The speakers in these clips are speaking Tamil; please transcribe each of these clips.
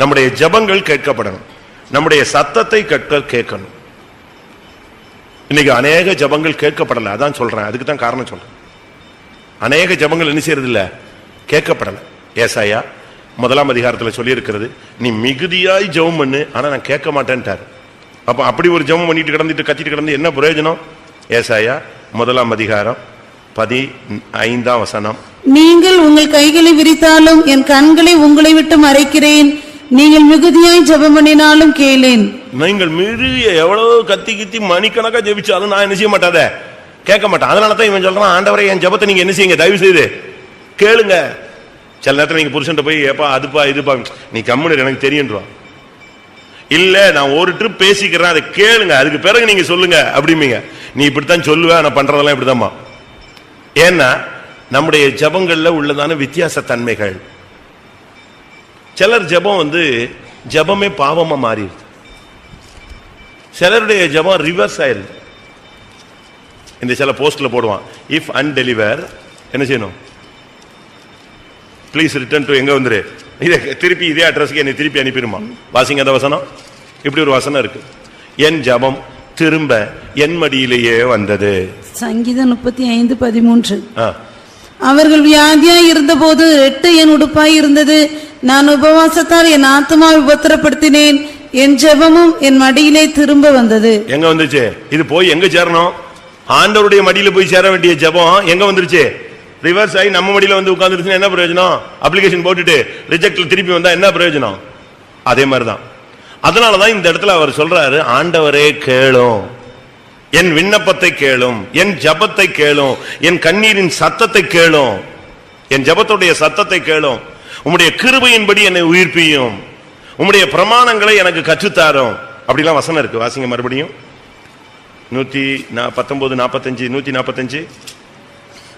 நம்முடைய ஜெபங்கள் கேட்கப்படணும். நம்முடைய சத்தத்தை கேட்க கேட்கணும். இன்னைக்கு அநேக ஜெபங்கள் கேட்கப்படலை. அதான் சொல்றேன். அதுக்கு தான் காரணம் சொல்றேன். அநேக ஜெபங்கள் என்ன செய்யறது இல்ல கேட்கப்படலை. ஏசாயா முதலாம் அதிகாரத்துல சொல்லியிருக்கிறது நீ மிகுதியாய் ஜெபம் பண்ணு. ஆனா நான் கேட்க மாட்டேன்ட்டார். அப்ப அப்படி ஒரு ஜெபம் பண்ணிட்டு கிடந்துட்டு கத்திட்டு கிடந்து என்ன பிரயோஜனம்? ஏசாயா முதலாம் அதிகாரம் பதி ஐந்தாம் வசனம். நீங்கள் உங்கள் கைகளை விரித்தாலும் என் கண்களை உங்களை விட்டு மறைக்கிறேன். நீங்கள் மிகுதியாய் ஜெபம் பண்ணினாலும் கேளேன். நீங்கள் மிகுதிய எவ்வளவு கத்தி கித்தி மணிக்கணக்கா ஜெபிச்சாலும் நான் என்ன செய்ய மாட்டாத கேட்க மாட்டேன். அதனால தான் இவன் சொல்றான் ஆண்டவரை என் ஜெபத்தை நீங்க என்ன செய்யுங்க? தயவு செய்து கேளுங்க. சில நேரத்தில் நீங்க புருஷன்ட்ட போய் ஏப்பா அதுப்பா இதுப்பா. நீ கம்முனு எனக்கு தெரியுன்றான் இல்ல நான் ஒரு ட்ரிப் பேசிக்கிறேன். அதை கேளுங்க. அதுக்கு பிறகு நீங்க சொல்லுங்க. அப்படிமீங்க நீ இப்படித்தான் சொல்லுவேன் நான் பண்றதெல்லாம் இப்படிதாம்மா. ஏன்னா நம்முடைய ஜபங்கள்ல உள்ளதான வித்தியாச தன்மைகள் சிலர் ஜெபம் வந்து ஜெபமே பாவமா மாறிடுது. சிலருடைய ஜெபம் ரிவர்ஸ் ஆயிருது இந்த சில போஸ்ட்ல போடுவான் இஃப் அன்டெலிவர் என்ன செய்யணும்? ப்ளீஸ் ரிட்டர்ன் டு எங்க வந்துரு? இதை திருப்பி இதே அட்ரஸ்க்கு என்னை திருப்பி அனுப்பிடுமா? வாசிங்க அந்த வசனம். இப்படி ஒரு வசனம் இருக்கு. என் ஜெபம் திரும்ப என் மடியிலேயே வந்தது. சங்கீதம் முப்பத்தி ஐந்து பதிமூன்று. ஆ. அவர்கள் வியாதியாய் இருந்தபோது எட்டு என் உடுப்பாய் இருந்தது. நான் உபவாசத்தால் என் ஆத்மா உபத்திரப்படுத்தினேன். என் ஜெபமும் என் மடியிலே திரும்ப வந்தது. எங்க வந்துச்சு இது போய் எங்க சேரணும்? ஆண்டவருடைய மடியில போய் சேர வேண்டிய ஜெபம் எங்க வந்துருச்சு? ரிவர்ஸ் ஆகி நம்ம மடியில வந்து உட்காந்துருச்சுன்னா என்ன பிரயோஜனம்? அப்ளிகேஷன் போட்டுட்டு ரிஜெக்ட்ல திருப்பி வந்தா என்ன பிரயோஜனம்? அதே மாதிரிதான். அதனாலதான் இந்த இடத்துல அவர் சொல்றாரு ஆண்டவரே கேளும். என் விண்ணப்பத்தை கேளும் என் ஜெபத்தை கேளும் என் கண்ணீரின் சத்தத்தை கேளும். என் ஜெபத்துடைய சத்தத்தை கேளும். உம்முடைய கிருபையின்படி என்னை உயிர்ப்பியும். உம்முடைய பிரமாணங்களை எனக்கு கற்றுத்தாரும். அப்படிலாம் வசனம் இருக்கு. வாசிங்க மறுபடியும். நூத்தி பத்தொன்பது நாற்பத்தஞ்சு நூத்தி நாற்பத்தஞ்சு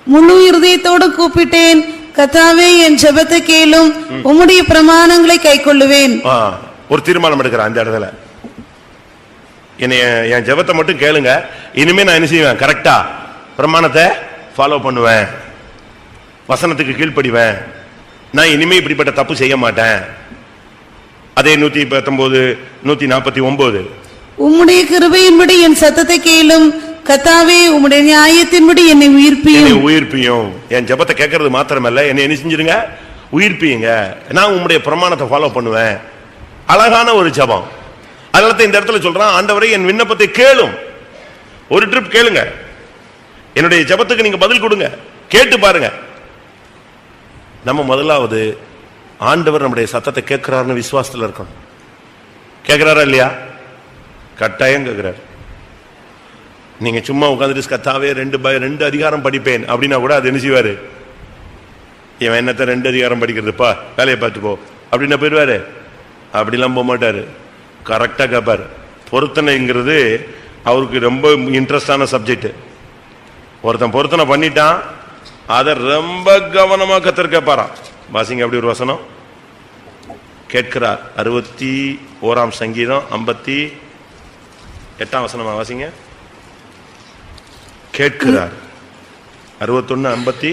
முழு இருதயத்தோடு கூப்பிட்டேன். கத்தாவே என் ஜெபத்தை கேளும். உம்முடைய பிரமாணங்களை கைக்கொள்ளுவேன் ஆ, ஒரு தீர்மானம் எடுக்கிறேன் அந்த இடத்துல. என்னை என் ஜெபத்தை மட்டும் கேளுங்க. இனிமே நான் என்ன செய்வேன்? கரெக்டா பிரமாணத்தை ஃபாலோ பண்ணுவேன். வசனத்துக்கு கீழ்ப்படிவேன். நான் இனிமே இப்படிப்பட்ட தப்பு செய்ய மாட்டேன். அதே நூத்தி பத்தொன்பது நூத்தி நாற்பத்தி ஒன்பது. உம்முடைய கிருபையின்படி என் சத்தத்தை கேளும். கத்தாவே உம்முடைய நியாயத்தின்படி என்னை என்னை உயிர்ப்பியும். உயிர்ப்பியும். என் ஜெபத்தை கேட்கறது மாத்திரமல்ல. என்னை என்ன செஞ்சிருங்க? உயிர்ப்பியுங்க. நான் உம்முடைய பிரமாணத்தை ஃபாலோ பண்ணுவேன். அழகான ஒரு ஜெபம். அதனால இந்த இடத்துல சொல்றான் ஆண்டவரை என் விண்ணப்பத்தை கேளும். ஒரு ட்ரிப் கேளுங்க. என்னுடைய ஜெபத்துக்கு நீங்க பதில் கொடுங்க. கேட்டு பாருங்க. நம்ம முதலாவது ஆண்டவர் நம்முடைய சத்தத்தை கேட்கிறாருன்னு விசுவாசத்தில் இருக்கணும். கேட்கிறாரா இல்லையா? கட்டாயம் கேட்கிறார். நீங்க சும்மா உட்காந்துட்டு கத்தாவே ரெண்டு பய ரெண்டு அதிகாரம் படிப்பேன் அப்படின்னா கூட அது என்ன செய்வாரு? இவன் என்னத்த ரெண்டு அதிகாரம் படிக்கிறதுப்பா? வேலையை பார்த்துக்கோ. அப்படின்னா போயிடுவாரு. அப்படிலாம் போக மாட்டாரு. கரெக்டா கேட்பாரு பொருத்தனைங்கிறது அவருக்கு ரொம்ப இன்ட்ரெஸ்டான சப்ஜெக்ட். ஒருத்தன் பொருத்தனை பண்ணிட்டான் அதை ரொம்ப கவனமா கத்தர் கேட்பாராம் வாசிங்க அப்படி ஒரு வசனம். கேட்கிறார். அறுபத்தி ஓராம் சங்கீதம் ஐம்பத்தி எட்டாம் வசனமா வாசிங்க. கேட்கிறார். அறுபத்தொன்னு ஐம்பத்தி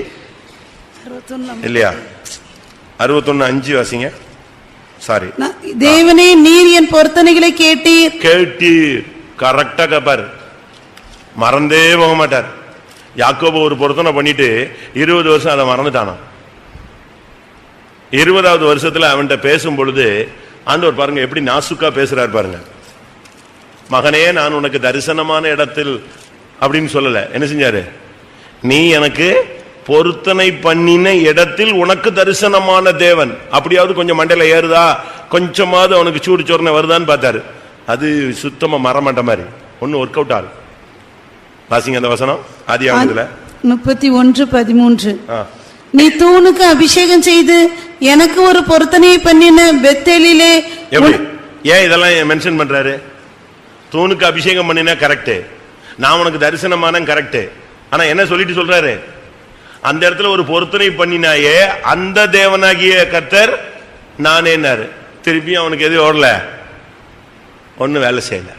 இல்லையா? அறுபத்தொன்னு அஞ்சு வாசிங்க. சாரி தேவனே நீர் என் பொருத்தனைகளை கேட்டீர் கேட்டீர் கரெக்டா கேப்பாரு மறந்தே போக மாட்டார் யாக்கோபு ஒரு பொருத்தனை பண்ணிட்டு இருபது வருஷம் அதை மறந்துட்டானாம் இருபதாவது வருஷத்துல அவன்கிட்ட பேசும் பொழுது ஆண்டவர் பாருங்க எப்படி நாசுக்கா பேசுறார் பாருங்க மகனே நான் உனக்கு தரிசனமான இடத்தில் அப்படின்னு சொல்லல என்ன செஞ்சாரு நீ எனக்கு பொருத்தனை பண்ணின இடத்தில் உனக்கு தரிசனமான தேவன். அப்படியாவது கொஞ்சம் மண்டையில ஏறுதா? கொஞ்சமாவது அவனுக்கு சூடு சொரணை வருதான்னு பார்த்தாரு. அது சுத்தமா மரமண்ட மாதிரி. ஒன்னும் ஒர்க் அவுட் ஆகும் வாசிங்க அந்த வசனம். ஆதி ஆகுதுல முப்பத்தி ஒன்று பதிமூன்று. நீ தூணுக்கு அபிஷேகம் செய்து எனக்கு ஒரு பொருத்தனையை பண்ணின பெத்தேலிலே எப்படி? ஏன் இதெல்லாம் மென்ஷன் பண்றாரு? தூணுக்கு அபிஷேகம் பண்ணினா கரெக்ட் நான் உனக்கு தரிசனமான கரெக்ட் ஆனா என்ன சொல்லிட்டு சொல்றாரு? அந்த இடத்துல ஒரு பொருத்தனை பண்ணினாயே அந்த தேவனாகிய கத்தர் நானேன்னாரு திருப்பியும் அவனுக்கு எதுவும் ஓடல. ஒன்னும் வேலை செய்யல.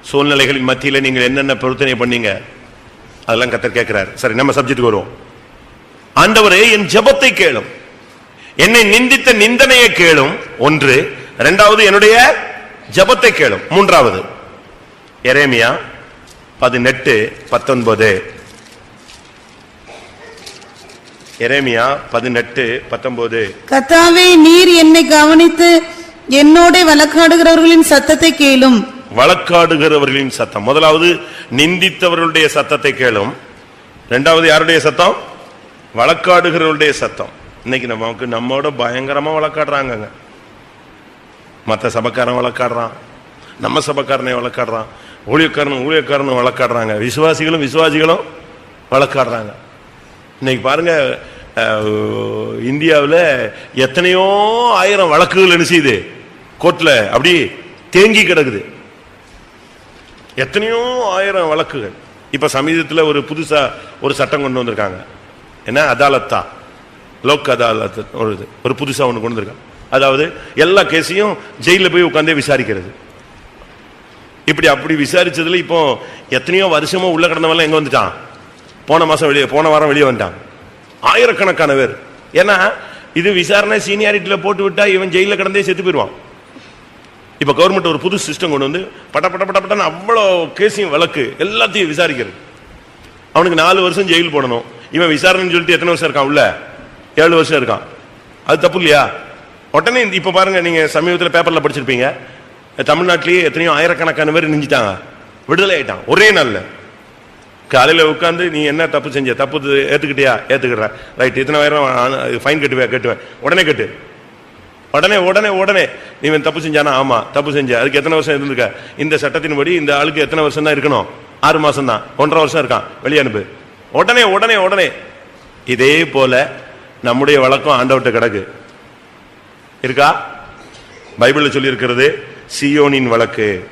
சூழ்நிலைகளின் மத்தியில் நீங்கள் என்னென்ன பொருத்தனை பண்ணீங்க? அதெல்லாம் கத்தர் கேட்கிறார். சரி நம்ம சப்ஜெக்ட் வருவோம். ஆண்டவரே என் ஜெபத்தை கேளும். என்னை நிந்தித்த நிந்தனையை கேளும். ஒன்று. இரண்டாவது என்னுடைய ஜெபத்தை கேளும். மூன்றாவது. எரேமியா பதினெட்டு பத்தொன்பது. எரேமியா பதினெட்டு பத்தொன்பது. கத்தாவே நீர் என்னை கவனித்து என்னோட வழக்காடுகிறவர்களின் சத்தத்தை கேளும். வழக்காடுகிறவர்களின் சத்தம். முதலாவது நிந்தித்தவர்களுடைய சத்தத்தை கேளும். இரண்டாவது யாருடைய சத்தம்? வழக்காடுகிறவர்களுடைய சத்தம். இன்னைக்கு நமக்கு நம்மோட பயங்கரமா வழக்காடுறாங்கங்க. மத்த சபக்காரன் வழக்காடுறான். நம்ம சபக்காரனை வழக்காடுறான். ஊழியக்காரன் ஊழியக்காரனும் வழக்காடுறாங்க. விசுவாசிகளும் விசுவாசிகளும் வழக்காடுறாங்க. இன்னைக்கு பாருங்க இந்தியாவில் எத்தனையோ ஆயிரம் வழக்குகள் என்ன செய்யுது? கோர்ட்ல அப்படி தேங்கி கிடக்குது. எத்தனையோ ஆயிரம் வழக்குகள். இப்ப சமீபத்தில் ஒரு புதுசா ஒரு சட்டம் கொண்டு வந்திருக்காங்க. என்ன? அதாலத்தா. லோக் அதாலத் ஒரு இது. ஒரு புதுசா ஒன்று கொண்டு வந்திருக்காங்க. அதாவது எல்லா கேஸையும் ஜெயில போய் உட்காந்தே விசாரிக்கிறது. இப்படி அப்படி விசாரிச்சதுல இப்போ எத்தனையோ வருஷமா உள்ள கிடந்தவன் எங்க வந்துட்டான்? போன மாசம் வெளியே போன வாரம் வெளியே வந்துட்டான். ஆயிரக்கணக்கான பேர். ஏன்னா இது விசாரணை சீனியாரிட்டியில் போட்டு விட்டா இவன் ஜெயிலில் கிடந்தே செத்து போயிடுவான். இப்போ கவர்மெண்ட் ஒரு புது சிஸ்டம் கொண்டு வந்து பட்ட பட்ட பட்ட பட்டன்னு அவ்வளோ கேஸையும் வழக்கு எல்லாத்தையும் விசாரிக்கிறது. அவனுக்கு நாலு வருஷம் ஜெயில் போடணும். இவன் விசாரணைன்னு சொல்லிட்டு எத்தனை வருஷம் இருக்கான் உள்ள? ஏழு வருஷம் இருக்கான். அது தப்பு இல்லையா? உடனே இந்த- இப்ப பாருங்க நீங்கள் சமீபத்தில் பேப்பரில் படிச்சிருப்பீங்க. தமிழ்நாட்டிலேயே எத்தனையோ ஆயிரக்கணக்கான பேர் நிஞ்சிட்டாங்க விடுதலை ஆயிட்டான். ஒரே நாளில். காலையில் உட்காந்து நீ என்ன தப்பு செஞ்ச? தப்பு இது ஏத்துக்கிட்டியா ரைட் இத்தனை ஆயிரம் ஃபைன் கட்டுவேன் கட்டுவேன். உடனே கட்டு. உடனே உடனே உடனே. நீ இவன் தப்பு செஞ்சானா? ஆமாம் தப்பு செஞ்ச. அதுக்கு எத்தனை வருஷம் இருந்திருக்க? இந்த சட்டத்தின்படி இந்த ஆளுக்கு எத்தனை வருஷம் தான் இருக்கணும்? ஆறு மாதம் தான். ஒன்றரை வருஷம் இருக்கான். வெளியே அனுப்பு. உடனே உடனே உடனே. இதே போல நம்முடைய வழக்கம் ஆண்டவர்கிட்ட கிடக்கு. இருக்கா? பைபிளில் சொல்லி இருக்கிறது சியோனின் வழக்கு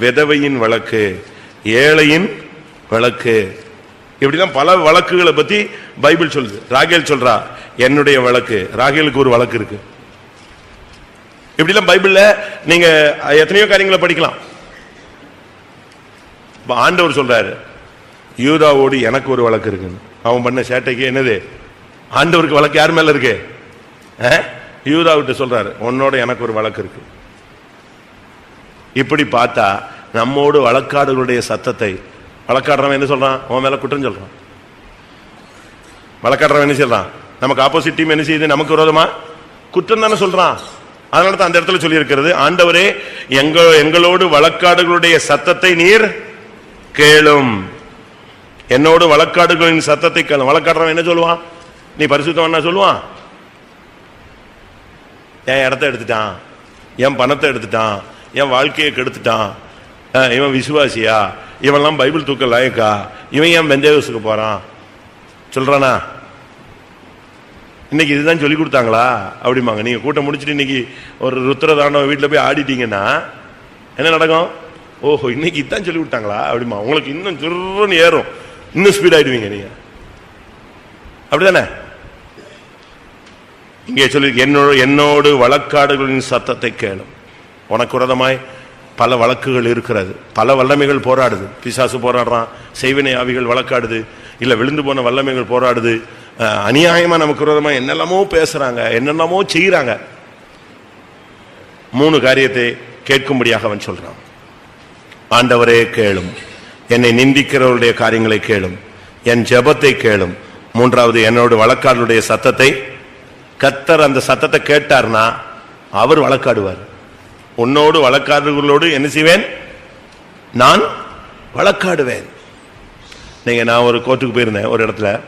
விதவையின் வழக்கு ஏழையின் வழக்கு. இப்படிலாம் பல வழக்குகளை பத்தி பைபிள் சொல்லுது. ராகேல் சொல்றா என்னுடைய வழக்கு. ராகேலுக்கு ஒரு வழக்கு இருக்கு. இப்படிலாம் பைபிள்ல நீங்க எத்தனையோ காரியங்களை படிக்கலாம். ஆண்டவர் சொல்றாரு யூதாவோடு எனக்கு ஒரு வழக்கு இருக்குன்னு. அவன் பண்ண சேட்டைக்கு என்னது? ஆண்டவருக்கு வழக்கு யார் மேல இருக்கு? யூதா யூதாவிட்ட சொல்றாரு உன்னோட எனக்கு ஒரு வழக்கு இருக்கு. இப்படி பார்த்தா நம்மோடு வழக்காடுகளுடைய சத்தத்தை வழக்காடுறவன் என்ன சொல்றான்? உன் மேல குற்றம் சொல்றான். வழக்காடுறவன் என்ன சொல்றான் நமக்கு ஆப்போசிட் டீம் என்ன செய்யுது? நமக்கு விரோதமா? குற்றம் தானே சொல்றான். அதனால தான் அந்த இடத்துல சொல்லியிருக்கிறது ஆண்டவரே எங்க எங்களோடு வழக்காடுகளுடைய சத்தத்தை நீர் கேளும். என்னோடு வழக்காடுகளின் சத்தத்தை கேளும். வழக்காடுறவன் என்ன சொல்லுவான்? நீ பரிசுத்தவன் சொல்லுவான். என் இடத்த எடுத்துட்டான்? என் பணத்தை எடுத்துட்டான்? என் வாழ்க்கையை கெடுத்துட்டான்? இவன் விசுவாசியா? இவன்லாம் பைபிள் தூக்க லாயக்கா? இவன் ஏன் பெந்தேவஸுக்கு போறான்? சொல்றானா? இன்னைக்கு இதுதான் சொல்லி கொடுத்தாங்களா? அப்படிம்பாங்க. நீங்க கூட்டம் முடிச்சுட்டு இன்னைக்கு ஒரு ருத்ர வீட்டில் போய் ஆடிட்டீங்கன்னா என்ன நடக்கும்? ஓஹோ இன்னைக்கு இதுதான் சொல்லி கொடுத்தாங்களா? அப்படிமா உங்களுக்கு இன்னும் சுருன்னு ஏறும். இன்னும் ஸ்பீட் ஆயிடுவீங்க நீங்க. அப்படிதானே? இங்கே சொல்லி என்னோட என்னோடு வழக்காடுகளின் சத்தத்தை கேளும். உனக்குரதமாய் பல வழக்குகள் இருக்கிறது. பல வல்லமைகள் போராடுது. பிசாசு போராடுறான் செய்வினை ஆவிகள் வழக்காடுது. இல்லை விழுந்து போன வல்லமைகள் போராடுது. அஹ், அநியாயமா நமக்கு விரோதமாக என்னெல்லாமோ பேசுறாங்க என்னென்னமோ செய்யறாங்க மூணு காரியத்தை கேட்கும்படியாக அவன் சொல்றான். ஆண்டவரே கேளும். என்னை நிந்திக்கிறவருடைய காரியங்களை கேளும். என் ஜெபத்தை கேளும். மூன்றாவது என்னோட வழக்காடுடைய சத்தத்தை கத்தர் அந்த சத்தத்தை கேட்டார்னா அவர் வழக்காடுவார். உன்னோடு வழக்காடுகளோடு என்ன செய்வேன்? நான் வழக்காடுவேன். நீங்க நான் ஒரு கோர்ட்டுக்கு போயிருந்தேன் ஒரு இடத்துல.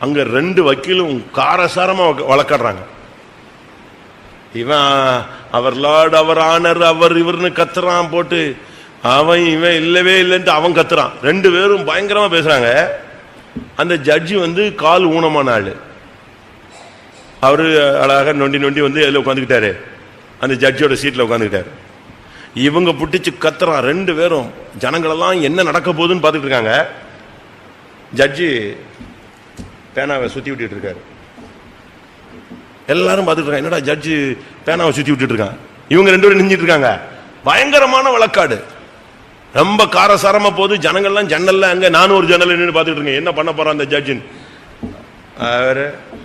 அங்க ரெண்டு வக்கீலும் காரசாரமா வழக்காடுறாங்க. இவன் அவர் லார்டு அவர் ஆனர் அவர் இவர்னு கத்துறான் போட்டு அவன் இவன் இல்லவே இல்லைன்ட்டு அவன் கத்துறான். ரெண்டு பேரும் பயங்கரமா பேசுறாங்க. அந்த ஜட்ஜி வந்து கால் ஊனமான ஆளு. அவரு அழகாக நொண்டி நொண்டி வந்து அதில் உட்காந்துக்கிட்டாரு. அந்த ஜட்ஜோட சீட்டில் உட்காந்துக்கிட்டாரு. இவங்க புட்டிச்சு கத்துறான் ரெண்டு பேரும். ஜனங்களெல்லாம் என்ன நடக்க போகுதுன்னு பார்த்துட்டு இருக்காங்க ஜட்ஜி பேனாவை சுற்றி விட்டுட்டு இருக்காரு எல்லாரும் பார்த்துட்டு இருக்காங்க என்னடா ஜட்ஜு பேனாவை சுற்றி விட்டுட்டு இருக்கான் இவங்க ரெண்டு பேரும் நிஞ்சிட்டு இருக்காங்க பயங்கரமான வழக்காடு. ரொம்ப காரசாரமா போது ஜனங்கள்லாம் ஜன்னல்ல அங்க நானும் ஒரு ஜன்னல் நின்று பார்த்துட்டு இருக்கேன் என்ன பண்ண போறான் அந்த ஜட்ஜின் அவர்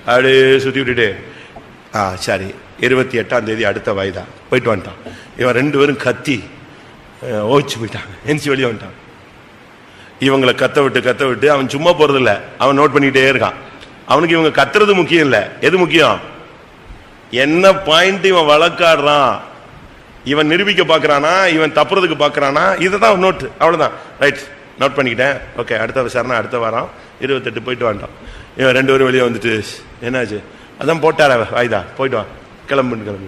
அப்படியே சுற்றி விட்டுட்டு ஆ சரி இருபத்தி எட்டாம் தேதி அடுத்த வயதான் போயிட்டு வந்துட்டான். இவன் ரெண்டு பேரும் கத்தி ஓச்சு போயிட்டாங்க. எந்திச்சு வெளியே வந்துட்டான். இவங்களை கத்த விட்டு கத்த விட்டு அவன் சும்மா போறதில்ல. அவன் நோட் பண்ணிக்கிட்டே இருக்கான். அவனுக்கு இவங்க கத்துறது முக்கியம் இல்லை. எது முக்கியம்? என்ன பாயிண்ட் இவன் வழக்காடுறான்? இவன் நிரூபிக்க பார்க்கறானா இவன் தப்புறதுக்கு பார்க்கறானா இதுதான் நோட்டு. அவ்வளவுதான். ரைட் நோட் பண்ணிக்கிட்டேன். ஓகே அடுத்த விசாரணை அடுத்த வாரம் இருபத்தெட்டு போயிட்டு வந்துட்டான் இவன் ரெண்டு பேரும் வெளியே வந்துட்டு என்னாச்சு? அதான் போட்டார வாய்தா போயிட்டு வா. கிளம்புன்னு கிளம்பு.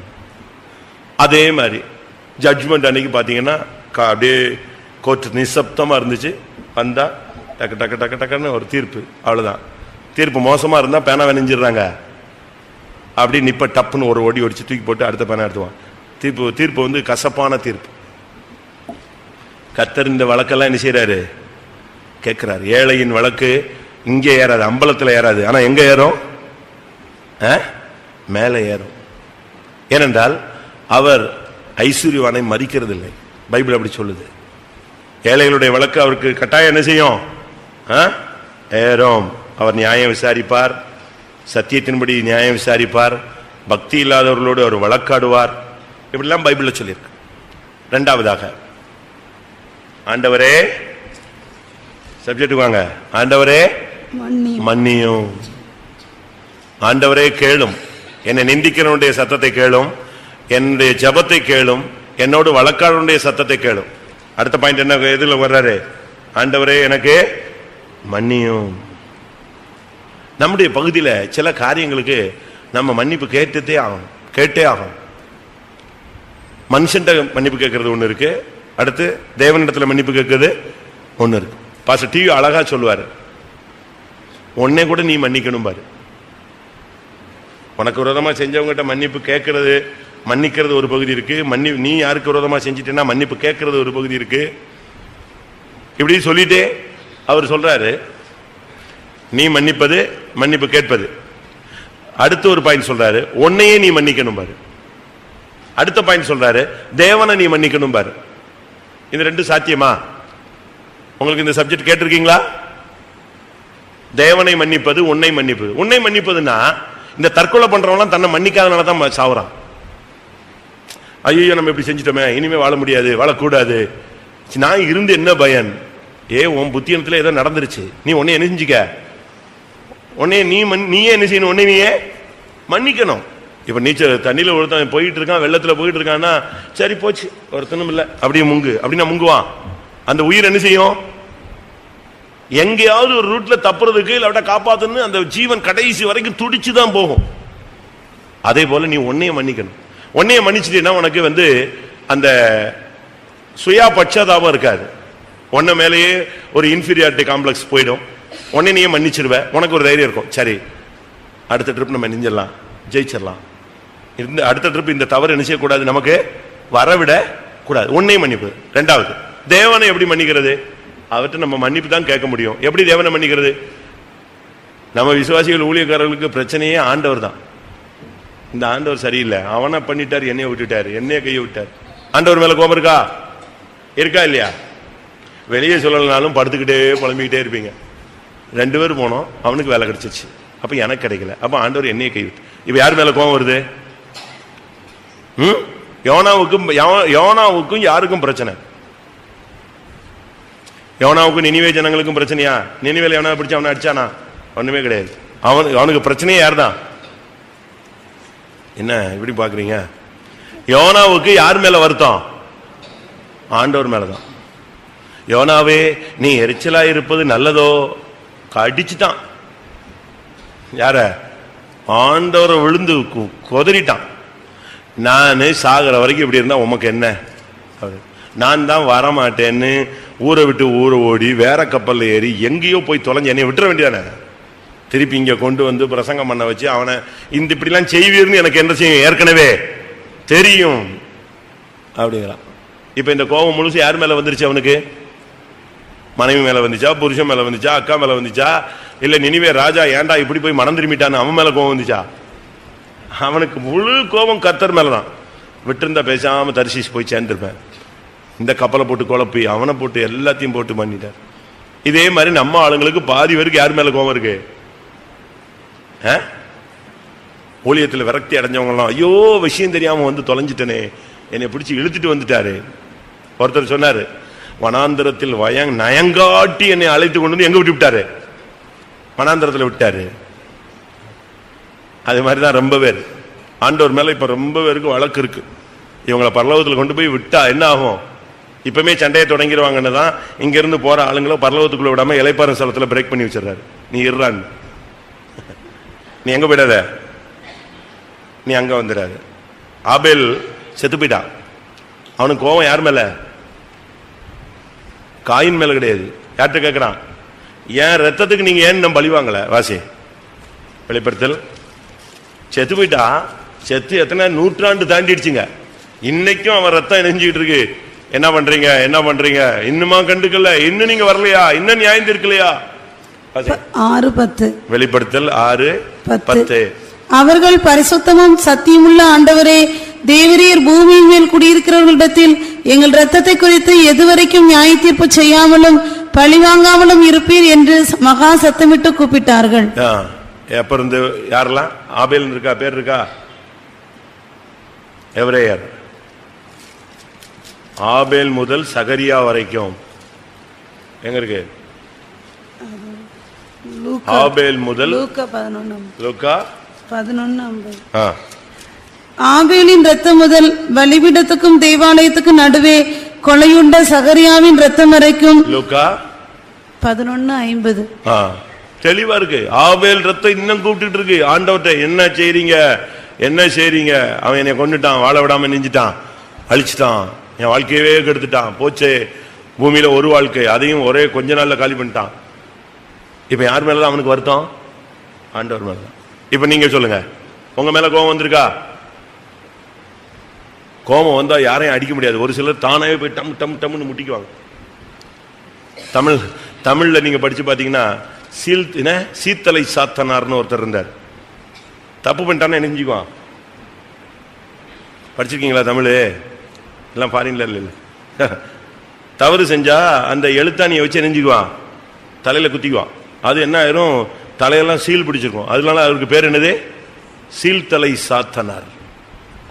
அதே மாதிரி ஜட்ஜ்மெண்ட் அன்னைக்கு பார்த்தீங்கன்னா கா- அப்படியே கோர்ட் நிசப்தமாக இருந்துச்சு. வந்தா டக்கு டக்கு டக்கு டக்குன்னு ஒரு தீர்ப்பு. அவ்வளோதான் தீர்ப்பு மோசமாக இருந்தால் பேனா வினைஞ்சிடுறாங்க அப்படி நிப்ப டப்புன்னு ஒரு ஒடி ஒடிச்சு தூக்கி போட்டு அடுத்த பேனா எடுத்துவான். தீர்ப்பு தீர்ப்பு வந்து கசப்பான தீர்ப்பு. கத்தர் இந்த வழக்கெல்லாம் என்ன செய்கிறாரு கேட்குறாரு. ஏழையின் வழக்கு இங்கே ஏறாது அம்பலத்தில் ஏறாது. ஆனால் எங்கே ஏறும்? ஆ? மேலே ஏறும். ஏனென்றால் அவர் ஐஸ்வர்யவானை மறிக்கிறதில்லை. பைபிள் அப்படி சொல்லுது. ஏழைகளுடைய வழக்கு அவருக்கு கட்டாயம் என்ன செய்யும்? ஆ? ஏறும். அவர் நியாயம் விசாரிப்பார். சத்தியத்தின்படி நியாயம் விசாரிப்பார். பக்தி இல்லாதவர்களோடு அவர் வழக்காடுவார். இப்படிலாம் பைபிளில் சொல்லியிருக்கு. ரெண்டாவதாக ஆண்டவரே சப்ஜெக்ட் வாங்க. ஆண்டவரே மன்னியும். ஆண்டவரே கேளும். என்னை நிந்திக்கிறவனுடைய சத்தத்தை கேளும். என்னுடைய ஜெபத்தை கேளும். என்னோடு வழக்காடுடைய சத்தத்தை கேளும். அடுத்த பாயிண்ட் என்ன எதுல வர்றாரு? ஆண்டவரே எனக்கு மன்னியும். நம்முடைய பகுதியில சில காரியங்களுக்கு நம்ம மன்னிப்பு கேட்டுதே ஆகணும். கேட்டே ஆகணும். மனுஷன்ட்ட மன்னிப்பு கேட்கறது ஒன்று இருக்கு. அடுத்து தேவனிடத்தில் மன்னிப்பு கேட்கறது ஒன்று இருக்கு. பாச டிவி அழகா சொல்லுவாரு. உன்னை கூட நீ மன்னிக்கணும் பாரு. உனக்கு விரோதமா செஞ்சவங்ககிட்ட மன்னிப்பு கேட்கறது மன்னிக்கிறது ஒரு பகுதி இருக்கு. மன்னி நீ யாருக்கு விரோதமா செஞ்சிட்டேன்னா மன்னிப்பு கேட்கறது ஒரு பகுதி இருக்கு. இப்படி சொல்லிட்டே அவர் சொல்றாரு நீ மன்னிப்பது மன்னிப்பு கேட்பது. அடுத்து ஒரு பாயிண்ட் சொல்றாரு உன்னையே நீ மன்னிக்கணும் பாரு. அடுத்த பாயிண்ட் சொல்றாரு தேவனை நீ மன்னிக்கணும் பாரு. இது ரெண்டு சாத்தியமா? உங்களுக்கு இந்த சப்ஜெக்ட் கேட்டிருக்கீங்களா? தேவனை மன்னிப்பது உன்னை மன்னிப்பது. உன்னை மன்னிப்பதுன்னா இந்த தற்கொலை பண்றவங்களாம் தன்னை மன்னிக்காதனால தான் சாவுறான் சாவறான். ஐயோ நம்ம இப்படி செஞ்சிட்டோமே இனிமே வாழ முடியாது வாழக்கூடாது. நான் இருந்து என்ன பயன்? ஏ உன் புத்தியனத்தில் ஏதோ நடந்துருச்சு. நீ உன்னை என்ன செஞ்சுக்க? உன்னைய நீ மன்- நீயே என்ன செய்யணும்? உன்னை நீயே மன்னிக்கணும். இப்ப நீச்சல் தண்ணியில் ஒருத்தன் போயிட்டு இருக்கான் வெள்ளத்துல போயிட்டு இருக்கான்னா சரி போச்சு. ஒருத்தனும் இல்லை. அப்படியே முங்கு. அப்படின்னா முங்குவான். அந்த உயிர் என்ன செய்யும்? எங்கேயாவது ஒரு ரூட்ல தப்புறதுக்கு இல்லாவிட்டா காப்பாத்துன்னு அந்த ஜீவன் கடைசி வரைக்கும் துடிச்சு தான் போகும். அதே போல நீ உன்னைய மன்னிக்கணும். உன்னைய மன்னிச்சுட்டீங்கன்னா உனக்கு வந்து அந்த சுயா பட்சதாபம் இருக்காது. உன்ன மேலேயே ஒரு இன்ஃபீரியாரிட்டி காம்ப்ளெக்ஸ் போயிடும். உன்னை நீயே மன்னிச்சிருவ. உனக்கு ஒரு தைரியம் இருக்கும். சரி அடுத்த ட்ரிப் நம்ம நெஞ்சிடலாம் ஜெயிச்சிடலாம். இந்த அடுத்த ட்ரிப் இந்த தவறு என்ன செய்யக்கூடாது? நமக்கு வரவிட கூடாது உன்னை மன்னிப்பு. ரெண்டாவது தேவனை எப்படி மன்னிக்கிறது? அவர்கிட்ட நம்ம மன்னிப்பு தான் கேட்க முடியும். எப்படி தேவனை மன்னிக்கிறது? நம்ம விசுவாசிகள் ஊழியக்காரர்களுக்கு பிரச்சனையே ஆண்டவர் தான். இந்த ஆண்டவர் சரியில்லை. அவனை பண்ணிட்டார் என்னைய விட்டுட்டார் என்னைய கையை விட்டார். ஆண்டவர் மேல கோபம் இருக்கா? இருக்கா இல்லையா? வெளியே சொல்லலனாலும் படுத்துக்கிட்டே புலம்பிக்கிட்டே இருப்பீங்க. ரெண்டு பேர் போனோம் அவனுக்கு வேலை கிடைச்சிச்சு. அப்போ எனக்கு கிடைக்கல. அப்போ ஆண்டவர் என்னைய கை விட்டு யார் மேலே கோபம் வருது? ம்? யோனாவுக்கும் யோனாவுக்கும் யாருக்கும் பிரச்சனை? எவனாவுக்கும் நினிவே ஜனங்களுக்கும் பிரச்சனையா? நினைவேல எவனா பிடிச்சி அவனை அடிச்சானா? ஒண்ணுமே கிடையாது. அவன் அவனுக்கு பிரச்சனையே யார்தான்? என்ன இப்படி பாக்குறீங்க? யோனாவுக்கு யார் மேல வருத்தம்? ஆண்டவர் மேலதான். யோனாவே நீ எரிச்சலா இருப்பது நல்லதோ? கடிச்சுட்டான். யார? ஆண்டவரை விழுந்து கு- கொதறிட்டான். நான் சாகிற வரைக்கும் இப்படி இருந்தா உமக்கு என்ன? நான் தான் வரமாட்டேன்னு ஊரை விட்டு ஊரை ஓடி வேற கப்பலில் ஏறி எங்கேயோ போய் தொலைஞ்சு என்னை விட்டுற வேண்டியதானே? திருப்பி இங்கே கொண்டு வந்து பிரசங்கம் பண்ண வச்சு அவனை இந்த இப்படிலாம் செய்வீர்னு எனக்கு என்ன செய்யும்? ஏற்கனவே தெரியும். அப்படிங்கிறான். இப்போ இந்த கோபம் முழுசு யார் மேலே வந்துருச்சு அவனுக்கு? மனைவி மேலே வந்துச்சா? புருஷன் மேலே வந்துச்சா? அக்கா மேலே வந்துச்சா? இல்லை நினைவே ராஜா ஏன்டா இப்படி போய் மனம் திரும்பிட்டான்னு அவன் மேலே கோபம் வந்துச்சா? அவனுக்கு முழு கோபம் கத்தர் மேலே தான் விட்டுருந்தா பேசாமல் தரிசிச்சு போய் சேர்ந்துருப்பேன். இந்த கப்பலை போட்டு குழப்பி அவனை போட்டு எல்லாத்தையும் போட்டு பண்ணிட்டார். இதே மாதிரி நம்ம ஆளுங்களுக்கு பாதி பேருக்கு யார் மேல கோபம் இருக்கு? ஆ? ஊழியத்தில் விரக்தி அடைஞ்சவங்கலாம் ஐயோ விஷயம் தெரியாம வந்து தொலைஞ்சிட்டனே என்னை பிடிச்சி இழுத்துட்டு வந்துட்டாரு. ஒருத்தர் சொன்னாரு வனாந்திரத்தில் வயங் நயங்காட்டி என்னை அழைத்து கொண்டு வந்து எங்க விட்டு விட்டாரு? வனாந்திரத்தில் விட்டாரு. அது மாதிரி தான் ரொம்ப பேர். ஆண்டவர் மேல இப்ப ரொம்ப பேருக்கு வழக்கு இருக்கு. இவங்கள பரலோகத்தில் கொண்டு போய் விட்டா என்ன ஆகும்? இப்பவுமே சண்டையை தொடங்கிடுவாங்கன்னு தான் இங்கிருந்து போற ஆளுங்களை பரலோகத்துக்குள்ள விடாம இலைப்பாறை ஸ்தலத்துல பிரேக் பண்ணி வச்சிடறாரு. நீ இருறான் நீ. எங்க போயிடாத? நீ அங்க வந்துடாது. ஆபேல் செத்து போயிட்டான் அவனுக்கு கோவம் யார் மேல? காயின் மேல கிடையாது. யார்கிட்ட கேட்கிறான் ஏன் ரத்தத்துக்கு நீங்க ஏன் நம்ம பழி வாசி? வெளிப்படுத்தல். செத்து போயிட்டா. செத்து எத்தனை? நூற்றாண்டு தாண்டிடுச்சுங்க. இன்னைக்கும் அவன் ரத்தம் இணைஞ்சிட்டு இருக்கு. என்ன பண்றீங்க? என்ன பண்றீங்க? இன்னுமா கண்டுக்கல? இன்னும் நீங்க வரலையா? இன்னும் நியாயம் இருக்கலையா வாசி. ஆறு பத்து. வெளிப்படுத்தல் ஆறு பத்து. அவர்கள் பரிசுத்தமும் சத்தியமுள்ள ஆண்டவரே தேவரீர் பூமியின் மேல் குடியிருக்கிறவர்களிடத்தில் எங்கள் இரத்தத்தை குறித்து எதுவரைக்கும் நியாய தீர்ப்பு செய்யாமலும் பழிவாங்காமலும் இருப்பீர் என்று மகா சத்தமிட்டு கூப்பிட்டார்கள். எப்ப இருந்து யாரெல்லாம்? ஆபேல் இருக்கா? பேர் இருக்கா? எவரேயர். ஆபேல் முதல் சகரியா வரைக்கும். எங்க இருக்கு? ஆபேல் முதல் லூக்கா ஆபேலின் ரத்தம் முதல் பலிபீடத்துக்கும் தேவாலயத்துக்கும் நடுவே கொலையுண்ட சகரியாவின் ரத்தம் வரைக்கும். லூக்கா? பதினொன்னு ஐம்பது. தெளிவா இருக்கு. ஆபேல் ரத்தம் இன்னும் கூப்பிட்டுட்டு இருக்கு. ஆண்டவர்ட்ட என்ன செய்றீங்க? என்ன செய்றீங்க? அவன் என்னை கொண்டுட்டான் வாழ விடாம நெஞ்சிட்டான். அழிச்சிட்டான். என் வாழ்க்கையவே கெடுத்துட்டான். போச்சே. பூமியில ஒரு வாழ்க்கை. அதையும் ஒரே கொஞ்ச நாள்ல காலி பண்ணிட்டான். இப்ப யார் மேலதான் அவனுக்கு வருத்தம்? ஆண்டவர் மேலதான். இப்ப நீங்க சொல்லுங்க. உங்க மேல கோபம் வந்திருக்கா? கோபம் வந்தா யாரையும் அடிக்க முடியாது. ஒரு சிலர் தானே போய் டம் டம் டம்னு முட்டிக்குவாங்க. தமிழ் தமிழ்ல நீங்க படிச்சு பாத்தீங்கன்னா சீல் என்ன? சீத்தலை சாத்தனார்னு ஒருத்தர் இருந்தார். தப்பு பண்ணிட்டான்னு நினைஞ்சுக்குவான் படிச்சிருக்கீங்களா தமிழ்? எல்லாம் ஃபாரின்ல இல்லை தவறு செஞ்சா அந்த எழுத்தாணியை வச்சு நெஞ்சுக்குவான். தலையில குத்திக்குவான். அது என்ன ஆயிரும்? தலையெல்லாம் சீல் பிடிச்சிருக்கும். அதனால அவருக்கு பேர் என்னது? சீல் தலை சாத்தனார்.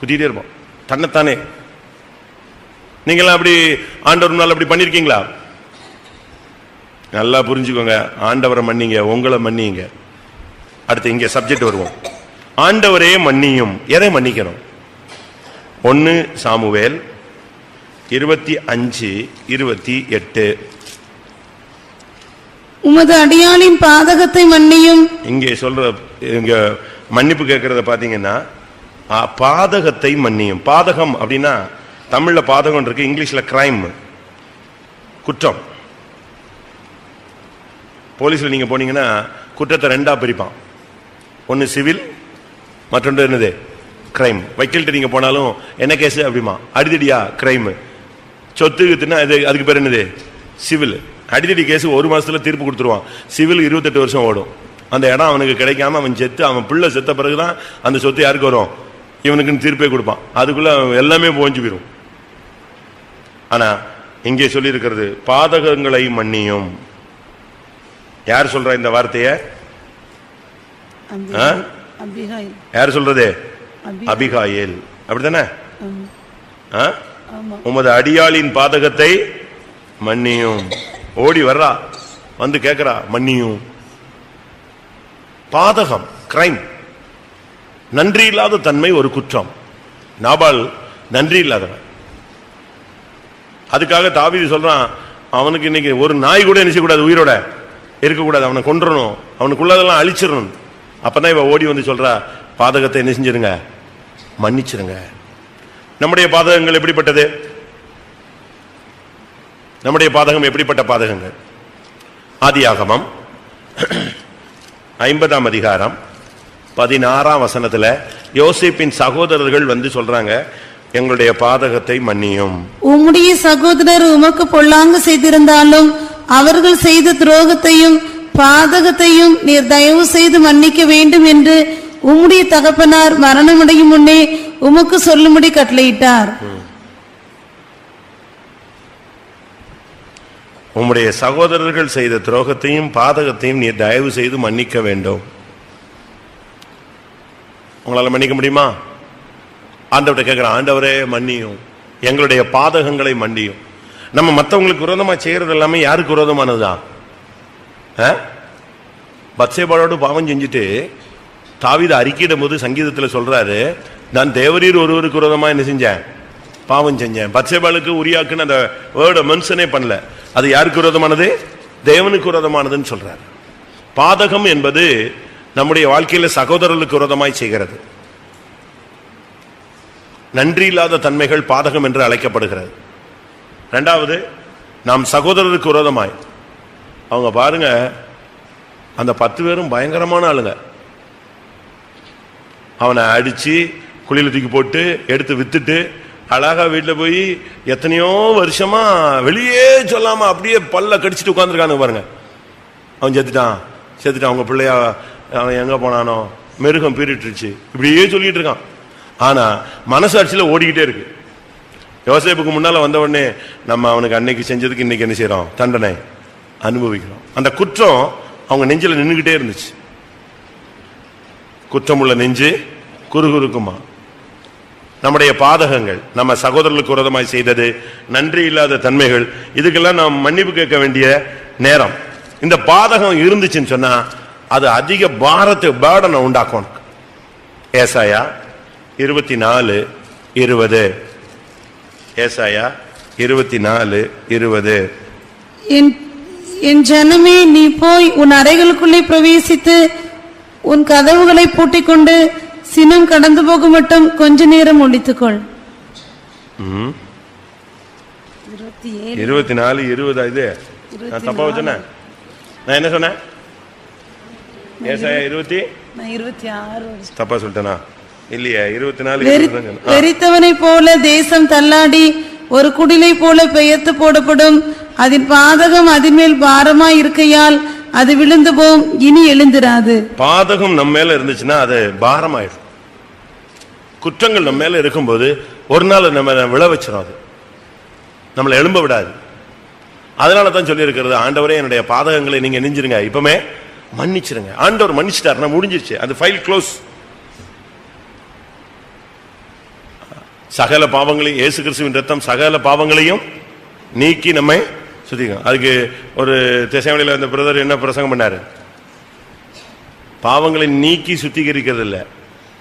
குத்திட்டே இருப்போம் தன்னைத்தானே. நீங்களாம் அப்படி ஆண்டவர் நாள் அப்படி பண்ணிருக்கீங்களா? நல்லா புரிஞ்சுக்கோங்க. ஆண்டவரை மன்னிங்க. உங்களை மன்னிங்க. அடுத்து இங்கே சப்ஜெக்ட் வருவோம். ஆண்டவரே மன்னியும். எதை மன்னிக்கணும்? ஒன்று சாமுவேல் இருபத்தி அஞ்சு இருபத்தி எட்டு. உமது அடியாளின் பாதகத்தை மன்னியும். இங்கே சொல்ற இங்க மன்னிப்பு கேட்கறத பாத்தீங்கன்னா பாதகத்தை மன்னியும். பாதகம் அப்படின்னா தமிழ்ல பாதகம் இருக்கு இங்கிலீஷ்ல கிரைம் குற்றம். போலீஸ்ல நீங்க போனீங்கன்னா குற்றத்தை ரெண்டா பிரிப்பான். ஒன்னு சிவில் மற்றொன்று என்னது? கிரைம் வக்கீல்கிட்ட நீங்க போனாலும் என்ன கேஸ் அப்படிமா? அடிதடியா கிரைம் சொத்து கித்துனா இது அதுக்கு பேர் என்னது? சிவில். அடிதடி கேஸ் ஒரு மாசத்துல தீர்ப்பு கொடுத்துருவான். சிவில் இருபத்தெட்டு வருஷம் ஓடும். அந்த இடம் அவனுக்கு கிடைக்காம அவன் செத்து அவன் பிள்ளை செத்த பிறகுதான் அந்த சொத்து யாருக்கு வரும்? இவனுக்குன்னு தீர்ப்பே கொடுப்பான். அதுக்குள்ள எல்லாமே போஞ்சு போயிரும். ஆனா இங்கே சொல்லி இருக்கிறது பாதகங்களை மன்னியும். யார் சொல்றா இந்த வார்த்தைய? யார் சொல்றது? அபி- அபிகாயேல் அப்படித்தானே. ஆ? உமது அடியாளின் பாதகத்தை மன்னியும். ஓடி வர்றா. வந்து கேட்கறா மன்னியும். பாதகம் கிரைம் நன்றி இல்லாத தன்மை ஒரு குற்றம். நாபால் நன்றி இல்லாதவன். அதுக்காக தாவி சொல்றான் அவனுக்கு இன்னைக்கு ஒரு நாய் கூட நினைச்ச கூடாது உயிரோட. இருக்கக்கூடாது அவனை கொண்டுடணும் அவனுக்குள்ளதெல்லாம் அழிச்சிடணும். அப்பதான் இவ ஓடி வந்து சொல்றா பாதகத்தை என்ன செஞ்சிருங்க? மன்னிச்சிருங்க. நம்முடைய பாதகங்கள் எப்படிப்பட்டது? நம்முடைய பாதகம் எப்படிப்பட்ட பாதகங்கள்? ஆதியாகமம் ஐம்பதாம் அதிகாரம் பதினாறாம் வசனத்துல யோசிப்பின் சகோதரர்கள் வந்து சொல்றாங்க எங்களுடைய பாதகத்தை மன்னியும். உம்முடைய சகோதரர் உமக்கு பொல்லாங்கு செய்திருந்தாலும் அவர்கள் செய்த துரோகத்தையும் பாதகத்தையும் நீர் தயவு செய்து மன்னிக்க வேண்டும் என்று உம்முடைய தகப்பனார் மரணமடையும் முன்னே உமக்கு சொல்லும்படி கட்டளையிட்டார். உம்முடைய சகோதரர்கள் செய்த துரோகத்தையும் பாதகத்தையும் நீ தயவு செய்து மன்னிக்க வேண்டும். உங்களால் மன்னிக்க முடியுமா? ஆண்டவர்கிட்ட கேட்கிறேன் ஆண்டவரே மன்னியும். எங்களுடைய பாதகங்களை மன்னியும். நம்ம மற்றவங்களுக்கு விரோதமாக செய்கிறது எல்லாமே யாருக்கு விரோதமானதுதான் ஆ? பாவம் செஞ்சுட்டு தாவித அறிக்கையிடும் போது சங்கீதத்தில் சொல்றாரு நான் தேவரீர் ஒருவருக்கு விரோதமாக என்ன செஞ்சேன்? பாவம் செஞ்சேன். பச்சைபாலுக்கு உரியாக்குன்னு அந்த வேர்டை மென்ஷனே பண்ணல. அது யாருக்கு விரோதமானது? தேவனுக்கு விரோதமானதுன்னு சொல்கிறார் பாதகம் என்பது நம்முடைய வாழ்க்கையில சகோதரர்களுக்கு விரோதமாய் செய்கிறது. நன்றி இல்லாத தன்மைகள் பாதகம் என்று அழைக்கப்படுகிறது. ரெண்டாவது நாம் சகோதரருக்கு விரோதமாய். அவங்க பாருங்க அந்த பத்து பேரும் பயங்கரமான ஆளுங்க. அவனை அடிச்சு குழியில் தூக்கி போட்டு எடுத்து வித்துட்டு அழகா வீட்டில் போய் எத்தனையோ வருஷமா வெளியே சொல்லாம அப்படியே பல்ல கடிச்சிட்டு உட்காந்துருக்கானு பாருங்க. அவன் செத்துட்டான். செத்துட்டான். அவங்க பிள்ளையா அவன் எங்க போனானோ? மிருகம் பீரிட்டுருச்சு இப்படியே சொல்லிட்டு இருக்கான். ஆனா மனசாட்சியில ஓடிக்கிட்டே இருக்கு. யோசேப்புக்கு முன்னால வந்த உடனே நம்ம அவனுக்கு அன்னைக்கு செஞ்சதுக்கு இன்னைக்கு என்ன செய்யறோம் தண்டனை அனுபவிக்கிறோம். அந்த குற்றம் அவங்க நெஞ்சில நின்றுக்கிட்டே இருந்துச்சு. குற்றமுள்ள நெஞ்சு குறுகுறுக்குமா? நம்முடைய பாதகங்கள் நம்ம சகோதரர்களுக்கு விரோதமாய் செய்தது நன்றி இல்லாத தன்மைகள் இதுக்கெல்லாம் நாம் மன்னிப்பு கேட்க வேண்டிய நேரம். இந்த பாதகம் இருந்துச்சுன்னு சொன்னா அது அதிக பாரத்து பேர்டனை உண்டாக்கும். ஏசாயா இருபத்தி நாலு இருபது. ஏசாயா இருபத்தி நாலு இருபது. என் என் ஜனமே நீ போய் உன் அறைகளுக்குள்ளே பிரவேசித்து உன் கதவுகளை பூட்டிக்கொண்டு சினம் கடந்து போகும் மட்டும் கொஞ்ச நேரம் ஒழித்துக்கொள். இருபத்தி நாலு இருபதா இது. நான் தப்பா வச்சேனே. நான் என்ன சொன்னேன்? ஏசாயா இருபத்தி? இருபத்தி ஆறு தப்பா சொல்லிட்டேனா? இல்லையே இருபத்தி நாலு. வெறித்தவனைப் போல தேசம் தள்ளாடி ஒரு குடிலை போல பெயர்த்து போடப்படும். அதன் பாதகம் அதன் மேல் பாரமாய் இருக்கையால் அது விழுந்து போம். இனி எழுந்திராது. பாதகம் நம்ம மேல இருந்துச்சுன்னா அது பாரமாயிடும். குற்றங்கள் நம்ம மேலே இருக்கும்போது ஒரு நாள் நம்ம விழ வச்சிடும் அது. நம்மளை எழும்ப விடாது. அதனால தான் சொல்லியிருக்கிறது ஆண்டவரே என்னுடைய பாதகங்களை நீங்கள் நெஞ்சிருங்க. இப்பவுமே மன்னிச்சிருங்க. ஆண்டவர் மன்னிச்சிட்டாருன்னா முடிஞ்சிருச்சு. அது ஃபைல் க்ளோஸ் சகல பாவங்களையும் இயேசு கிறிஸ்துவின் ரத்தம் சகல பாவங்களையும் நீக்கி நம்மை சுத்திக்கணும் அதுக்கு ஒரு திசைவழியில் அந்த பிரதர் என்ன பிரசங்கம் பண்ணார்? பாவங்களை நீக்கி சுத்திகரிக்கிறது இல்லை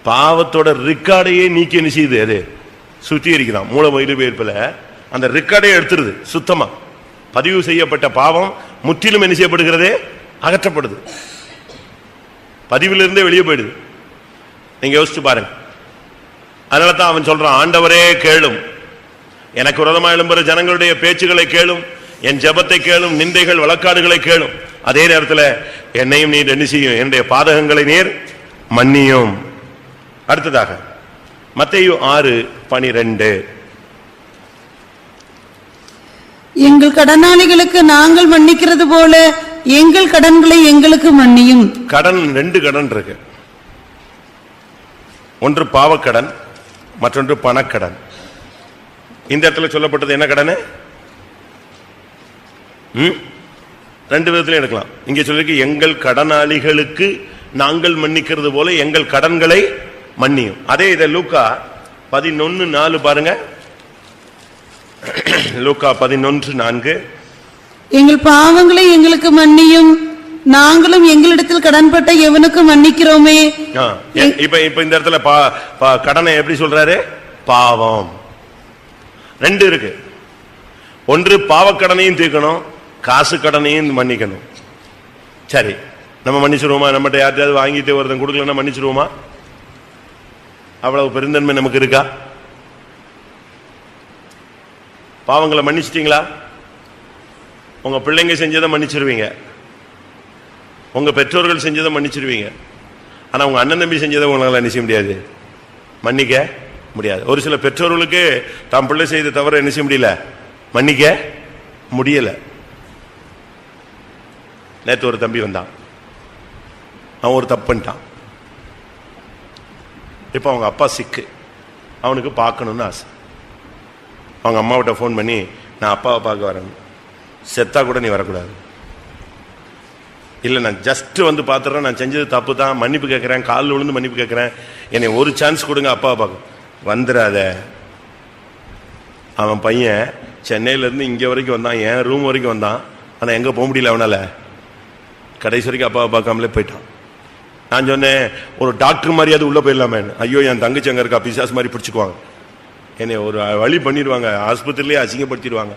பாவத்தோட ரிக்கார்டையே நீக்கி என்ன செய்யுது? அது சுத்திகரிக்கிறான். மூல வயிறு வேர்ப்பில் அந்த ரிக்கார்டையே எடுத்துருது சுத்தமா. பதிவு செய்யப்பட்ட பாவம் முற்றிலும் என்ன செய்யப்படுகிறது? அகற்றப்படுது. பதிவிலிருந்தே வெளியே போயிடுது. நீங்க யோசிச்சு பாருங்க. அதனால தான் அவன் சொல்றான் ஆண்டவரே கேளும். எனக்கு விரோதமா எழும்புற ஜனங்களுடைய பேச்சுகளை கேளும். என் ஜெபத்தை கேளும். நிந்தைகள் வழக்காடுகளை கேளும். அதே நேரத்தில் என்னையும் நீர் என்ன செய்யும்? என்னுடைய பாதகங்களை நீர் மன்னியும். அடுத்ததாக மத்தேயு ஆறு பனிரெண்டு. எங்கள் கடனாளிகளுக்கு நாங்கள் மன்னிக்கிறது போல எங்கள் கடன்களை எங்களுக்கு மன்னியும். கடன் ரெண்டு கடன் இருக்கு. ஒன்று பாவக்கடன் மற்றொன்று பணக்கடன். இந்த இடத்துல சொல்லப்பட்டது என்ன கடன்? ரெண்டு விதத்திலும் எடுக்கலாம். இங்க சொல்லிருக்கு எங்கள் கடனாளிகளுக்கு நாங்கள் மன்னிக்கிறது போல எங்கள் கடன்களை மன்னியும். அதே இதை லூக்கா பதினொன்னு நாலு பாருங்க. லூக்கா பதினொன்று நான்கு. எங்கள் பாவங்களை எங்களுக்கு மன்னியும். நாங்களும் எங்களிடத்தில் கடன்பட்ட எவனுக்கு மன்னிக்கிறோமே? இப்ப இப்ப இந்த இடத்துல கடனை எப்படி சொல்றாரு? பாவம். ரெண்டு இருக்கு. ஒன்று பாவக்கடனையும் தீர்க்கணும். காசு கடனையும் மன்னிக்கணும். சரி. நம்ம மன்னிச்சிருவோமா? நம்மகிட்ட யார்ட்டையாவது வாங்கிட்டு ஒருத்தன் கொடுக்கலன்னா மன்னிச்சிருவோமா? அவ்வளவு பெருந்தன்மை நமக்கு இருக்கா? பாவங்களை மன்னிச்சிட்டீங்களா? உங்க பிள்ளைங்க செஞ்சதை மன்னிச்சிருவீங்க. உங்க பெற்றோர்கள் செஞ்சதை மன்னிச்சிருவீங்க. ஆனா உங்க அண்ணன் தம்பி செஞ்சதை உங்களால் என்ன செய்ய முடியாது? மன்னிக்க முடியாது. ஒரு சில பெற்றோர்களுக்கு தாம் பிள்ளை செய்த தவிர என்ன செய்ய முடியல? மன்னிக்க முடியல. நேற்று ஒரு தம்பி வந்தான். அவன் ஒரு தப்பு பண்ணிட்டான். இப்போ அவங்க அப்பா சிக்கு. அவனுக்கு பார்க்கணும்னு ஆசை. அவங்க அம்மாவிட்ட ஃபோன் பண்ணி நான் அப்பாவை பார்க்க வரேன். செத்தா கூட நீ வரக்கூடாது. இல்லை நான் ஜஸ்ட் வந்து பார்த்துட்றேன். நான் செஞ்சது தப்பு தான். மன்னிப்பு கேட்குறேன். காலில் விழுந்து மன்னிப்பு கேட்குறேன். என்னை ஒரு சான்ஸ் கொடுங்க அப்பாவை பார்க்க. வந்துடாத. அவன் பையன் சென்னையிலேருந்து இங்கே வரைக்கும் வந்தான். என் ரூம் வரைக்கும் வந்தான். ஆனால் எங்கே போக முடியல அவனால. கடைசி வரைக்கும் அப்பாவை பார்க்காமலே போயிட்டான். நான் சொன்னேன் ஒரு டாக்டர் மாதிரியாவது உள்ளே போயிடலாமே. ஐயோ என் தங்கச்சி அங்கே இருக்கா பிசாஸ் மாதிரி பிடிச்சிக்குவாங்க. என்னை ஒரு வழி பண்ணிடுவாங்க ஆஸ்பத்திரிலேயே அசிங்கப்படுத்திடுவாங்க.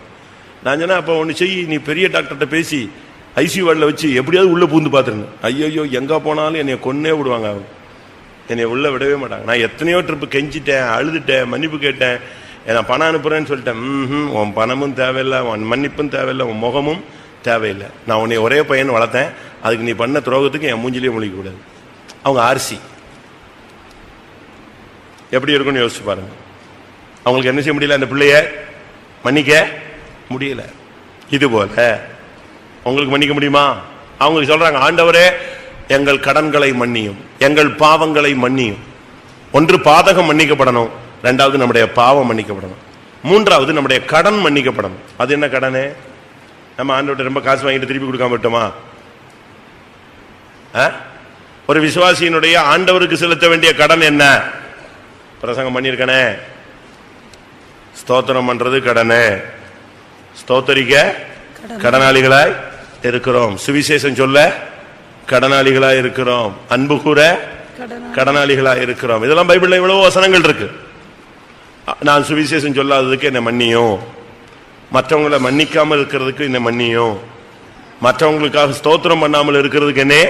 நான் சொன்னேன் அப்போ ஒன்று செய் நீ பெரிய டாக்டர்கிட்ட பேசி ஐசியூ வார்டில் வச்சு எப்படியாவது உள்ளே பூந்து பார்த்துருங்க. ஐயோ எங்கே போனாலும் என்னை கொன்னே விடுவாங்க அவங்க என்னை உள்ளே விடவே மாட்டாங்க. நான் எத்தனையோ ட்ரிப்பு கெஞ்சிட்டேன் அழுதுட்டேன் மன்னிப்பு கேட்டேன். நான் பணம் அனுப்புகிறேன்னு சொல்லிட்டேன். ம் உன் பணமும் தேவையில்லை உன் மன்னிப்பும் தேவையில்லை உன் முகமும் தேவையில்லை. நான் உன்னை ஒரே பையன் வளர்த்தேன். அதுக்கு நீ பண்ண துரோகத்துக்கு என் மூஞ்சிலேயே முழிக்க கூடாது அவங்க ஆர்சி. எப்படி இருக்கும்னு யோசிச்சு பாருங்க. அவங்களுக்கு என்ன செய்ய முடியல? அந்த பிள்ளைய மன்னிக்க முடியல. இது போல உங்களுக்கு மன்னிக்க முடியுமா? அவங்களுக்கு சொல்றாங்க ஆண்டவரே எங்கள் கடன்களை மன்னியும். எங்கள் பாவங்களை மன்னியும். ஒன்று பாதகம் மன்னிக்கப்படணும். ரெண்டாவது நம்முடைய பாவம் மன்னிக்கப்படணும். மூன்றாவது நம்முடைய கடன் மன்னிக்கப்படணும். அது என்ன கடனு? நம்ம ஆண்டவர்கிட்ட ரொம்ப காசு வாங்கிட்டு திருப்பி கொடுக்காம விட்டோமா? ஆ? ஒரு விசுவாசியினுடைய ஆண்டவருக்கு செலுத்த வேண்டிய கடன் என்ன? பிரசங்கம் பண்ணியிருக்கனே. ஸ்தோத்திரம் பண்றது கடனே. ஸ்தோத்தரிக்க கடனாளிகளாய் இருக்கிறோம். சுவிசேஷம் சொல்ல கடனாளிகளாய் இருக்கிறோம். அன்பு கூற கடனாளிகளாய் இருக்கிறோம். இதெல்லாம் பைபிள்ல இவ்வளவு வசனங்கள் இருக்கு. நான் சுவிசேஷம் சொல்லாததுக்கு என்ன மன்னியும். மற்றவங்களை மன்னிக்காம இருக்கிறதுக்கு என்ன மன்னியும். மற்றவங்களுக்காக ஸ்தோத்திரம் பண்ணாமல் இருக்கிறதுக்கு என்ன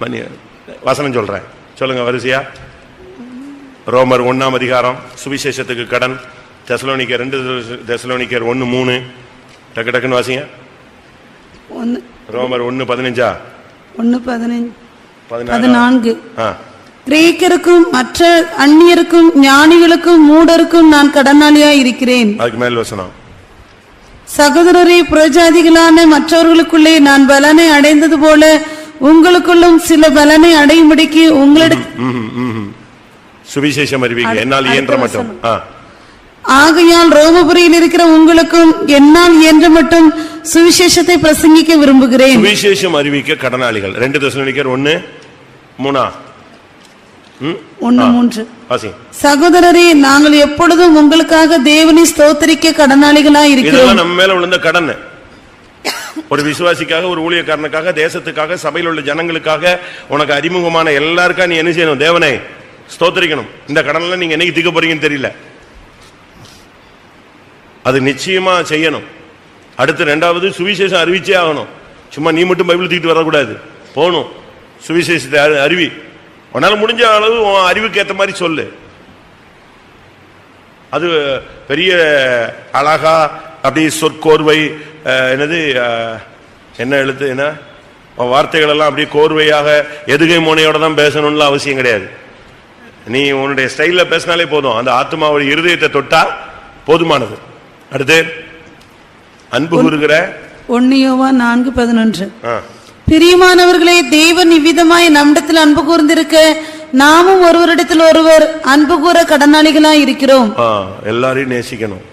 மன்னி வசனம் சொல்றேன். சொல்லுங்க வரிசையா. ரோமர் ஒண்ணாம் அதிகாரம் சுவிசேஷத்துக்கு கடன். தெசலோனிக்கர் ரெண்டு தெசலோனிக்கர் ஒன்னு மூணு. டக்கு டக்குன்னு வாசிங்க. ஒன்னு. ரோமர் ஒன்னு பதினஞ்சா? ஒன்னு பதினஞ்சு பதினாறு. பதினான்கு. ஆ. கிரேக்கருக்கும் மற்ற அந்நியருக்கும் ஞானிகளுக்கும் மூடருக்கும் நான் கடனாளியாய் இருக்கிறேன். அதுக்கு மேல் வசனம். சகோதரரே புறஜாதிகளான மற்றவர்களுக்குள்ளே நான் பலனை அடைந்தது போல உங்களுக்குள்ளும் சில பலனை அடையும்படிக்கு உங்களிடம். சுவிசேஷம் அறிவிக்க என்னால் இயன்ற மட்டும். ஆகையால் ரோமபுரியில் இருக்கிற உங்களுக்கும் என்னால் இயன்ற மட்டும் சுவிசேஷத்தை பிரசங்கிக்க விரும்புகிறேன். சுவிசேஷம் அறிவிக்க கடனாளிகள். ரெண்டு தெசலோனிக்கர் ஒன்னு மூணா? ஒன்னு மூன்று. சகோதரரே நாங்கள் எப்பொழுதும் உங்களுக்காக தேவனை ஸ்தோத்தரிக்க கடனாளிகளாய் இருக்கிறோம். நம்ம மேல விழுந்த கடன். ஒரு விசுவாசிக்காக ஒரு ஊழியக்காரனுக்காக தேசத்துக்காக சபையில் உள்ள ஜனங்களுக்காக உனக்கு அறிமுகமான எல்லாருக்கா நீ என்ன செய்யணும்? தேவனை ஸ்தோத்திரிக்கணும். இந்த கடனில் நீங்க என்னைக்கு திக்க போறீங்கன்னு தெரியல. அது நிச்சயமா செய்யணும். அடுத்து ரெண்டாவது சுவிசேஷம் அறிவிச்சே ஆகணும். சும்மா நீ மட்டும் பைபிள் தூக்கிட்டு வரக்கூடாது. போகணும். சுவிசேஷத்தை அறிவி. உன்னால முடிஞ்ச அளவு உன் அறிவுக்கு ஏற்ற மாதிரி சொல்லு. அது பெரிய அழகா அப்படி சொற்கோர்வை என்னது என்ன எழுத்து என்ன? வார்த்தைகள் எல்லாம் அப்படியே கோர்வையாக எதுகை மோனையோட தான் பேசணும்னு அவசியம் கிடையாது. நீ உன்னுடைய ஸ்டைல்ல பேசினாலே போதும். அந்த ஆத்மாவுடைய இருதயத்தை தொட்டா போதுமானது. அடுத்து அன்பு கூறுகிற ஒன்னு யோவா நான்கு பதினொன்று. பிரியமானவர்களே தேவன் இவ்விதமாய் நம்மிடத்தில் அன்பு கூர்ந்திருக்க நாமும் ஒருவரிடத்தில் ஒருவர் அன்பு கூற கடனாளிகளாய் இருக்கிறோம். எல்லாரையும் நேசிக்கணும்.